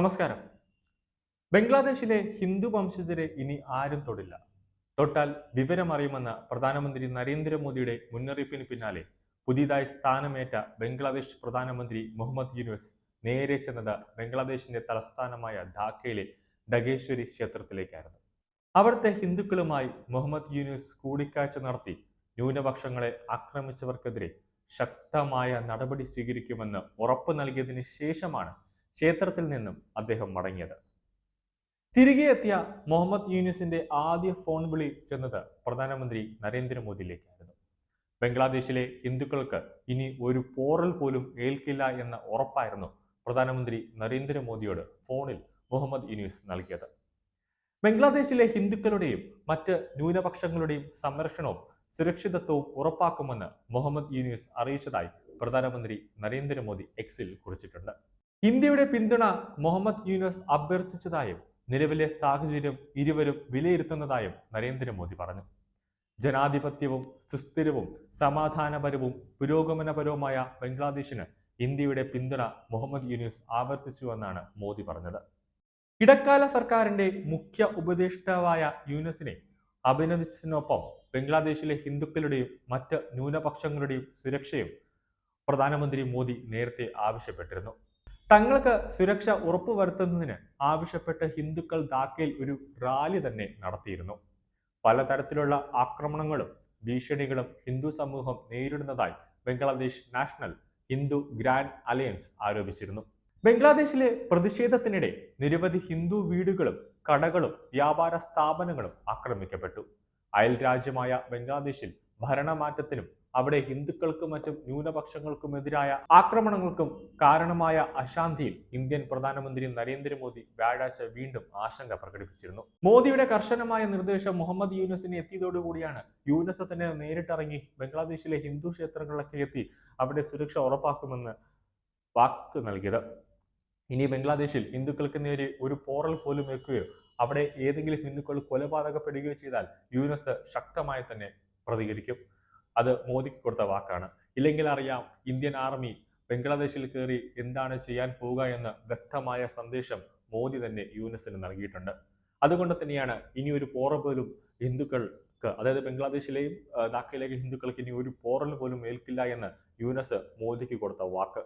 നമസ്കാരം. ബംഗ്ലാദേശിലെ ഹിന്ദു വംശജരെ ഇനി ആരും തൊടില്ല. തൊട്ടാൽ വിവരമറിയുമെന്ന പ്രധാനമന്ത്രി നരേന്ദ്രമോദിയുടെ മുന്നറിയിപ്പിന് പിന്നാലെ പുതിയതായി സ്ഥാനമേറ്റ ബംഗ്ലാദേശ് പ്രധാനമന്ത്രി മുഹമ്മദ് യൂനുസ് നേരെ ചെന്നത് ബംഗ്ലാദേശിന്റെ തലസ്ഥാനമായ ഢാക്കയിലെ ഡഗേശ്വരി ക്ഷേത്രത്തിലേക്കായിരുന്നു. അവിടുത്തെ ഹിന്ദുക്കളുമായി മുഹമ്മദ് യൂനുസ് കൂടിക്കാഴ്ച നടത്തി ന്യൂനപക്ഷങ്ങളെ ആക്രമിച്ചവർക്കെതിരെ ശക്തമായ നടപടി സ്വീകരിക്കുമെന്ന് ഉറപ്പു നൽകിയതിന് ശേഷമാണ് ക്ഷേത്രത്തിൽ നിന്നും അദ്ദേഹം മടങ്ങിയത്. തിരികെ എത്തിയ മുഹമ്മദ് യൂനിസിന്റെ ആദ്യ ഫോൺ വിളി ചെന്നത് പ്രധാനമന്ത്രി നരേന്ദ്രമോദിയിലേക്കായിരുന്നു. ബംഗ്ലാദേശിലെ ഹിന്ദുക്കൾക്ക് ഇനി ഒരു പോറൽ പോലും ഏൽക്കില്ല എന്ന ഉറപ്പായിരുന്നു പ്രധാനമന്ത്രി നരേന്ദ്രമോദിയോട് ഫോണിൽ മുഹമ്മദ് യൂനിസ് നൽകിയത്. ബംഗ്ലാദേശിലെ ഹിന്ദുക്കളുടെയും മറ്റ് ന്യൂനപക്ഷങ്ങളുടെയും സംരക്ഷണവും സുരക്ഷിതത്വവും ഉറപ്പാക്കുമെന്ന് മുഹമ്മദ് യൂനിസ് അറിയിച്ചതായി പ്രധാനമന്ത്രി നരേന്ദ്രമോദി എക്സിൽ കുറിച്ചിട്ടുണ്ട്. ഇന്ത്യയുടെ പിന്തുണ മുഹമ്മദ് യൂനസ് അഭ്യർത്ഥിച്ചതായും നിലവിലെ സാഹചര്യം ഇരുവരും വിലയിരുത്തുന്നതായും നരേന്ദ്രമോദി പറഞ്ഞു. ജനാധിപത്യവും സുസ്ഥിരവും സമാധാനപരവും പുരോഗമനപരവുമായ ബംഗ്ലാദേശിന് ഇന്ത്യയുടെ പിന്തുണ മുഹമ്മദ് യൂനസ് ആവർത്തിച്ചുവെന്നാണ് മോദി പറഞ്ഞത്. ഇടക്കാല സർക്കാരിന്റെ മുഖ്യ ഉപദേഷ്ടാവായ യൂനസിനെ അഭിനന്ദിച്ചതിനൊപ്പം ബംഗ്ലാദേശിലെ ഹിന്ദുക്കളുടെയും മറ്റ് ന്യൂനപക്ഷങ്ങളുടെയും സുരക്ഷയും പ്രധാനമന്ത്രി മോദി നേരത്തെ ആവശ്യപ്പെട്ടിരുന്നു. തങ്ങൾക്ക് സുരക്ഷ ഉറപ്പുവരുത്തുന്നതിന് ആവശ്യപ്പെട്ട് ഹിന്ദുക്കൾ ധാക്കയിൽ ഒരു റാലി തന്നെ നടത്തിയിരുന്നു. പലതരത്തിലുള്ള ആക്രമണങ്ങളും ഭീഷണികളും ഹിന്ദു സമൂഹം നേരിടുന്നതായി Bangladesh National Hindu Grand Alliance ആരോപിച്ചിരുന്നു. ബംഗ്ലാദേശിലെ പ്രതിഷേധത്തിനിടെ നിരവധി ഹിന്ദു വീടുകളും കടകളും വ്യാപാര സ്ഥാപനങ്ങളും ആക്രമിക്കപ്പെട്ടു. അയൽ രാജ്യമായ ബംഗ്ലാദേശിൽ ഭരണമാറ്റത്തിനും അവിടെ ഹിന്ദുക്കൾക്കും മറ്റും ന്യൂനപക്ഷങ്ങൾക്കുമെതിരായ ആക്രമണങ്ങൾക്കും കാരണമായ അശാന്തിയിൽ ഇന്ത്യൻ പ്രധാനമന്ത്രി നരേന്ദ്രമോദി വ്യാഴാഴ്ച വീണ്ടും ആശങ്ക പ്രകടിപ്പിച്ചിരുന്നു. മോദിയുടെ കർശനമായ നിർദ്ദേശം മുഹമ്മദ് യൂനസിനെ എത്തിയതോടുകൂടിയാണ് യൂനസ് തന്നെ നേരിട്ടിറങ്ങി ബംഗ്ലാദേശിലെ ഹിന്ദു ക്ഷേത്രങ്ങളിലൊക്കെ എത്തി അവിടെ സുരക്ഷ ഉറപ്പാക്കുമെന്ന് വാക്ക് നൽകിയത്. ഇനി ബംഗ്ലാദേശിൽ ഹിന്ദുക്കൾക്ക് നേരെ ഒരു പോറൽ പോലും വെക്കുകയോ അവിടെ ഏതെങ്കിലും ഹിന്ദുക്കൾ കൊലപാതകപ്പെടുകയോ ചെയ്താൽ യൂനസ് ശക്തമായി തന്നെ പ്രതികരിക്കും. അത് മോദിക്ക് കൊടുത്ത വാക്കാണ്. ഇല്ലെങ്കിൽ അറിയാം ഇന്ത്യൻ ആർമി ബംഗ്ലാദേശിൽ കയറി എന്താണ് ചെയ്യാൻ പോവുക എന്ന വ്യക്തമായ സന്ദേശം മോദി തന്നെ യുനെസിന് നൽകിയിട്ടുണ്ട്. അതുകൊണ്ട് തന്നെയാണ് ഇനി ഒരു പോറ പോലും ഹിന്ദുക്കൾക്ക് അതായത് ബംഗ്ലാദേശിലെയും ധാക്കയിലെയും ഹിന്ദുക്കൾക്ക് ഇനി ഒരു പോറൽ പോലും ഏൽക്കില്ല എന്ന് യൂനസ് മോദിക്ക് കൊടുത്ത വാക്ക്.